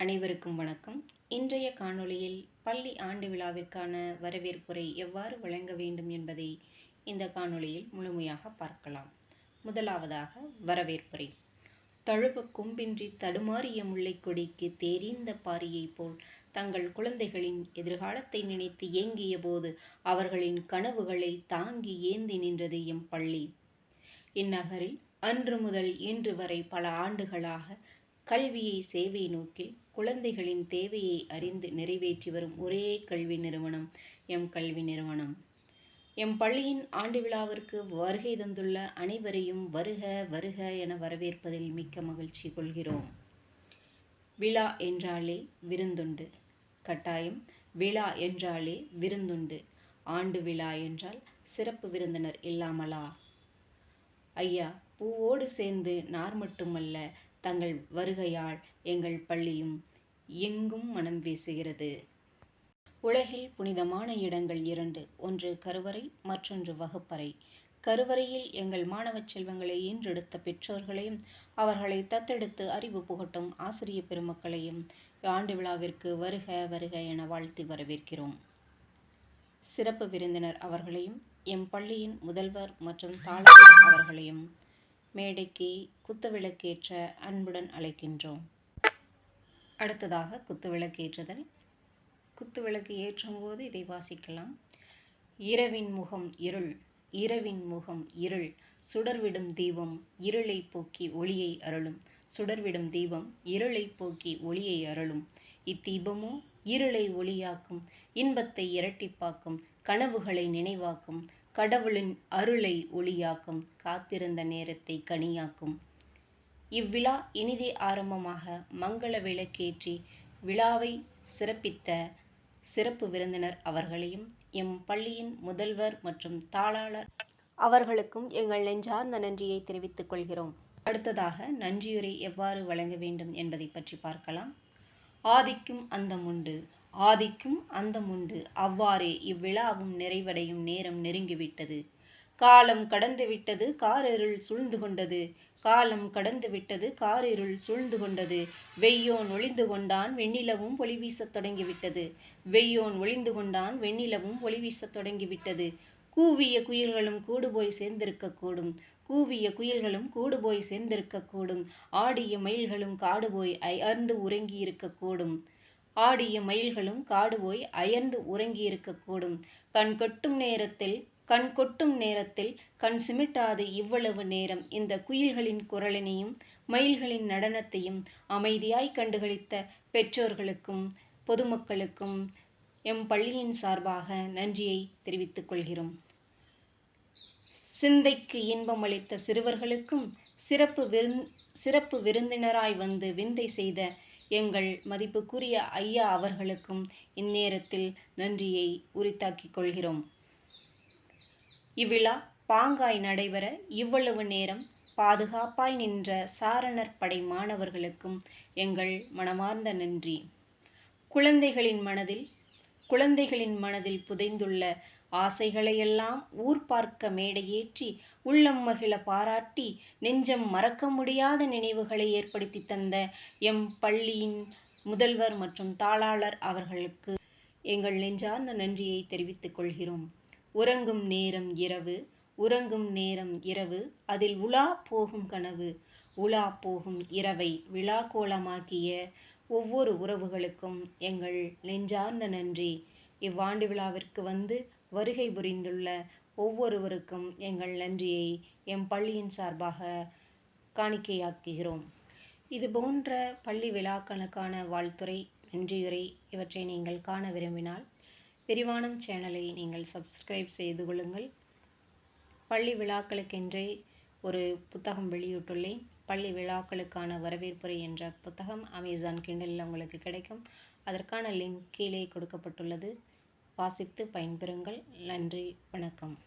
அனைவருக்கும் வணக்கம். இன்றைய காணொளியில் பள்ளி ஆண்டு விழாவிற்கான வரவேற்புரை எவ்வாறு வழங்க வேண்டும் என்பதை இந்த காணொளியில் முழுமையாக பார்க்கலாம். முதலாவதாக வரவேற்புரை. தழுவ கொம்பின்றி தடுமாறிய முல்லைக்கொடிக்கு தேறிந்த பாரியைப் போல் தங்கள் குழந்தைகளின் எதிர்காலத்தை நினைத்து ஏங்கிய போது அவர்களின் கனவுகளை தாங்கி ஏந்தி நின்றது எம் பள்ளி. இந்நகரில் அன்று முதல் இன்று வரை பல ஆண்டுகளாக கல்வியை சேவை நோக்கில் குழந்தைகளின் தேவையை அறிந்து நிறைவேற்றி வரும் ஒரே கல்வி நிறுவனம் எம் கல்வி நிறுவனம். எம் பள்ளியின் ஆண்டு விழாவிற்கு வருகை தந்துள்ள அனைவரையும் வருக வருக என வரவேற்பதில் மிக்க மகிழ்ச்சி கொள்கிறோம். விழா என்றாலே விருந்துண்டு. கட்டாயம் விழா என்றாலே விருந்துண்டு. ஆண்டு விழா என்றால் சிறப்பு விருந்தினர் இல்லாமலா? ஐயா பூவோடு சேர்ந்து நார் மட்டுமல்ல தங்கள் வருகையால் எங்கள் பள்ளியும் எங்கும் மனம் வீசுகிறது. உலகில் புனிதமான இடங்கள் இரண்டு. ஒன்று கருவறை மற்றொன்று வகுப்பறை. கருவறையில் எங்கள் மாணவ செல்வங்களை ஈன்றெடுத்த பெற்றோர்களையும் அவர்களை தத்தெடுத்து அறிவு புகட்டும் ஆசிரிய பெருமக்களையும் ஆண்டு விழாவிற்கு வருக வருக என வாழ்த்தி வரவேற்கிறோம். சிறப்பு விருந்தினர் அவர்களையும் எம் பள்ளியின் முதல்வர் மற்றும் தாளர் அவர்களையும் மேடைக்கு குத்துவிளக்கேற்ற அன்புடன் அழைக்கின்றோம். அடுத்ததாக குத்துவிளக்கேற்றுதல். குத்துவிளக்கு ஏற்றும் போது இதை வாசிக்கலாம். இரவின் முகம் இருள் இரவின் முகம் இருள் சுடர்விடும் தீபம் இருளை போக்கி ஒளியை அருளும் சுடர்விடும் தீபம் இருளை போக்கி ஒளியை அருளும். இத்தீபமோ இருளை ஒளியாக்கும் இன்பத்தை இரட்டிப்பாக்கும் கனவுகளை நினைவாக்கும் கடவுளின் அருளை ஒளியாக்கும் காத்திருந்த நேரத்தை கனியாக்கும். இவ்விழா இனிதே ஆரம்பமாக மங்கள விளக்கேற்றி விழாவை சிறப்பித்த சிறப்பு விருந்தினர் அவர்களையும் எம் பள்ளியின் முதல்வர் மற்றும் தாளாளர் அவர்களுக்கும் எங்கள் நெஞ்சார்ந்த நன்றியை தெரிவித்துக் கொள்கிறோம். அடுத்ததாக நன்றியுரை எவ்வாறு வழங்க வேண்டும் என்பதை பற்றி பார்க்கலாம். ஆதிக்கும் அந்தமுண்டு. ஆதிக்கும் அந்தமுண்டு அவ்வாறே இவ்விழாவும் நிறைவடையும் நேரம் நெருங்கிவிட்டது. காலம் கடந்து விட்டது காரிருள் சூழ்ந்து கொண்டது. காலம் கடந்து விட்டது காரிருள் சூழ்ந்து கொண்டது. வெய்யோன் ஒளிந்து கொண்டான் வெண்ணிலவும் ஒளி வீசத் தொடங்கிவிட்டது. வெய்யோன் ஒளிந்து கொண்டான் வெண்ணிலவும் ஒளி வீசத் தொடங்கிவிட்டது. கூவிய குயில்களும் கூடு போய் சேர்ந்திருக்கக்கூடும் கூவிய குயில்களும் கூடு போய் சேர்ந்திருக்கக்கூடும் ஆடிய மயில்களும் காடு போய் அயர்ந்து உறங்கி இருக்கக்கூடும் ஆடிய மயில்களும் காடு போய் அயர்ந்து உறங்கியிருக்கக்கூடும். கண் கொட்டும் நேரத்தில் கண் கொட்டும் நேரத்தில் கண் சிமிட்டாது இவ்வளவு நேரம். இந்த குயில்களின் குரலினையும் மயில்களின் நடனத்தையும் அமைதியாய் கண்டுகளித்த பெற்றோர்களுக்கும் பொதுமக்களுக்கும் எம் பள்ளியின் சார்பாக நன்றியை தெரிவித்துக் கொள்கிறோம். சிந்தைக்கு இன்பம் அளித்த சிறுவர்களுக்கும் சிறப்பு விருந் சிறப்பு விருந்தினராய் வந்து விந்தை செய்த எங்கள் மதிப்புக்குரிய ஐயா அவர்களுக்கும் இந்நேரத்தில் நன்றியை உரித்தாக்கிக் கொள்கிறோம். இவ்விழா பாங்காய் நடைபெற இவ்வளவு நேரம் பாதுகாப்பாய் நின்ற சாரணர் படை மாணவர்களுக்கும் எங்கள் மனமார்ந்த நன்றி. குழந்தைகளின் மனதில் குழந்தைகளின் மனதில் புதைந்துள்ள ஆசைகளையெல்லாம் ஊர் பார்க்க மேடையேற்றி உள்ளம் மகிழ பாராட்டி நெஞ்சம் மறக்க முடியாத நினைவுகளை ஏற்படுத்தி தந்த எம் பள்ளியின் முதல்வர் மற்றும் தாளாளர் அவர்களுக்கு எங்கள் நெஞ்சார்ந்த நன்றியை தெரிவித்துக் கொள்கிறோம். உறங்கும் நேரம் இரவு உறங்கும் நேரம் இரவு அதில் உலா போகும் கனவு உலா போகும் இரவை விழா கோலமாக்கிய ஒவ்வொரு உறவுகளுக்கும் எங்கள் நெஞ்சார்ந்த நன்றி. இவ்வாண்டு விழாவிற்கு வந்து வருகை புரிந்துள்ள ஒவ்வொருவருக்கும் எங்கள் நன்றியை எம் பள்ளியின் சார்பாக காணிக்கையாக்குகிறோம். இது போன்ற பள்ளி விழாக்களுக்கான வாழ்த்துறை நன்றியுரை இவற்றை நீங்கள் காண விரும்பினால் விரிவானம் சேனலை நீங்கள் சப்ஸ்கிரைப் செய்து கொள்ளுங்கள். பள்ளி விழாக்களுக்கென்றே ஒரு புத்தகம் வெளியிட்டுள்ளேன். பள்ளி விழாக்களுக்கான வரவேற்புரை என்ற புத்தகம் அமேசான் கிண்டலில் உங்களுக்கு கிடைக்கும். அதற்கான லிங்க் கீழே கொடுக்கப்பட்டுள்ளது. வாசித்து பயன்பெறுங்கள். நன்றி. வணக்கம்.